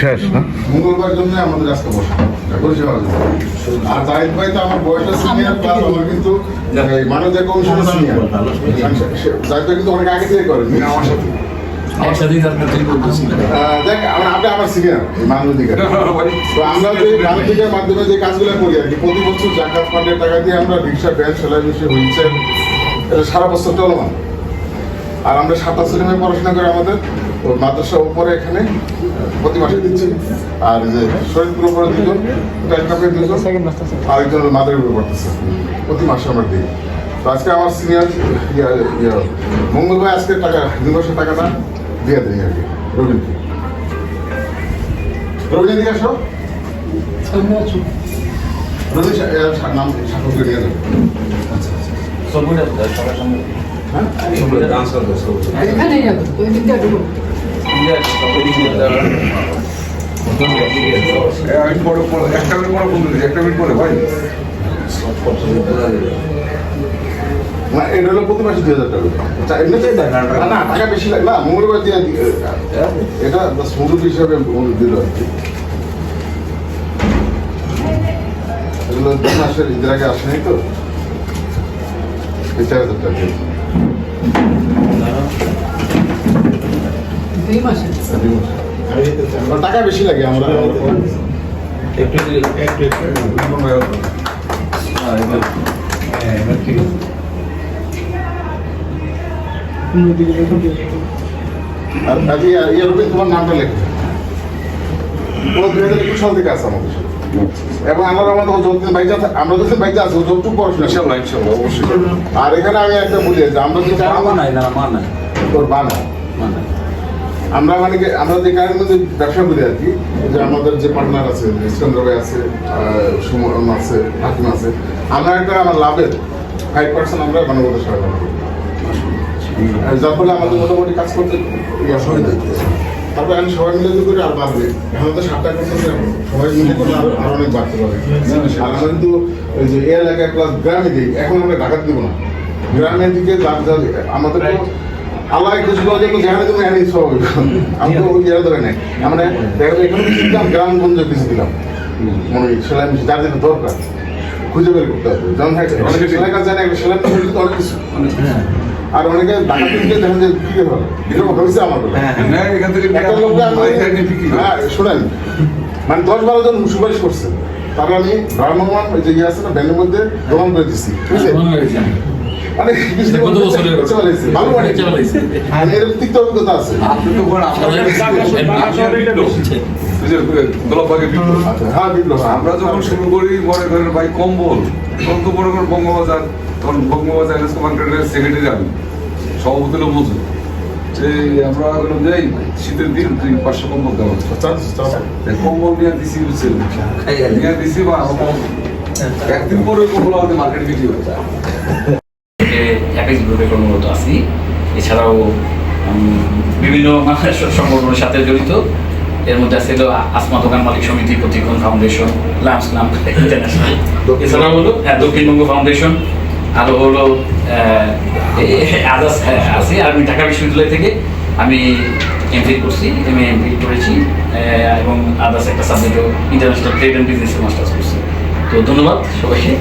শেষ না? মঙ্গলবার জন্য আমাদের আজকে বসা। আর জাহিদ ভাই তো আমার বয়সটা সিনিয়র প্লাস আমার কিন্তু এই মাননীয় কমিশনের সিনিয়র জাহিদ ভাই কিন্তু অনেক আগে থেকে করেন আমার সাথে একসাথেই আপনার তৈরি করতেছিলেন আহ, দেখ আমরা আপনি আমার সিনিয়র মানবাধিকার তো আমরা যে মানবাধিকার মাধ্যমে যে কাজগুলো করি আর কি প্রতি বছর জাকাত ফান্ডের টাকা দিয়ে আমরা রিক্সা ভ্যান সেলাই মেশিন হুইলচেয়ার এটা সারা বছর চলমান। আর আমরা সাতটা ছেলেমেয়ে পড়াশোনা করে আমাদের তো মাদ্রাসা উপরে এখানে প্রতি মাসে দিচ্ছি। আর যে শরীরপুর উপরে দুজন টাইকাপে দুজন আরেকজন মাদের উপরে পড়তেছে। প্রতি মাসে আমরা দিই। তো আজকে আমার সিনিয়র মঙ্গল ভাই আজকে টাকা দুই মাসের টাকাটা দিয়ে দিই আর কি। রবীন্দ্র রবীন্দ্র দিকে আসো। রবীন্দ্র নাম সাক্ষর নিয়ে যাবে। আমি পরে পরে একটা মিনিট পরে হাজার টাকা বেশি লাগে মঙ্গলবার দিয়ে দি- এটা মুরুব হিসাবে দিল আর কি এগুলো দুই মাসের ঈদের আগে আসেনি তো। চার হাজার টাকা টাকা বেশি লাগে আমরা একটু একটু একটু হ্যাঁ এবার হ্যাঁ ঠিক আছে আর ইয়ে তোমার নামটা লেখো পুরো দুই হাজার একুশ সাল থেকে আছে আমাদের সাথে। এবং আমরা আমাদের যতদিন আছে আমরা যতদিন বাইকে আছি যতটুকু পড়াশোনা। ইনশাল্লাহ ইনশাল্লাহ অবশ্যই। আর এখানে আমি একটা বলি যে আমরা যে মা নাই না মা নাই তোর বানা আমরা মানে কি আমরা যে কারণের মধ্যে ব্যবসা করি আর কি যে আমাদের যে পার্টনার আছে ইস্কন্দর ভাই আছে আহ, সুমন আছে হাকিম আছে আমরা একটা আমার লাভের ফাইভ পার্সেন্ট আমরা মানবতা সহায়তা করি। যার ফলে আমাদের মোটামুটি কাজ করতে ইয়ে সুবিধা হইতেছে। তারপর এখন সবাই মিলে যদি করি আর বাড়বে এখন তো সাতটা করতেছে সবাই মিলে করলে আরও অনেক বাড়তে পারে। আর আমরা কিন্তু ওই যে এলাকায় প্লাস গ্রামে দিই এখন আমরা ঢাকা দিব না। গ্রামের দিকে আমাদের আল্লাহ যে যেখানে তুমি সব আমি তো ওই জায়গা ধরে নাই। আমরা দেখো এখানে দিলাম গ্রামগঞ্জে কিছু দিলাম। মনে হয় সেলাই মেশিন যার যেটা দরকার খুঁজে বের করতে হবে। যেমন হ্যাঁ, অনেকে সেলাই কাজ জানে সেলাই তো অনেক কিছু। আর অনেকে দেখেন যে বিক্রি হলো? এরকম হয়েছে আমার একটা লোককে আমি বিক্রি করে। হ্যাঁ শোনেন। মানে দশ বারো জন সুপারিশ করছে। তারপর আমি ভ্রাম্যমান যে ইয়ে আছে না ব্যান্ডের মধ্যে দোকান করে দিচ্ছি ঠিক আছে? মানে কত বছরের? ভালো তিক্ত অভিজ্ঞতা আছে। আপনি তো যে। হ্যাঁ হ্যাঁ। আমরা যখন শুরু করি মনে করেন ভাই কম্বল। তখন তো মনে করেন বঙ্গবাজার। তখন বঙ্গবাজার সেক্রেটারি আমি সভাপতি মজুর এই আমরা যাই শীতের দিন তুই পাঁচশো কম্বল দেওয়া এই কম্বল নিয়ে দিছি বুঝছেন নিয়ে দিছি বা একদিন পরে কম্বল আমাদের মার্কেটে বিক্রি হয়ে যায়। অ্যাপেক্স গ্রুপে কর্মরত আছি। এছাড়াও বিভিন্ন সংগঠনের সাথে জড়িত। এর মধ্যে আছে আসমা দোকান মালিক সমিতি, প্রতিক্ষণ ফাউন্ডেশন, লামস নাম ইন্টারন্যাশনাল। এছাড়াও হলো হ্যাঁ দক্ষিণবঙ্গ ফাউন্ডেশন। আরও হলো আদার্স আছে। আর আমি ঢাকা বিশ্ববিদ্যালয় থেকে আমি এমফিল করছি এম এমফিল করেছি এবং আদার্স একটা সাবজেক্টও international trade and business masters করছি। তো ধন্যবাদ সবাইকে।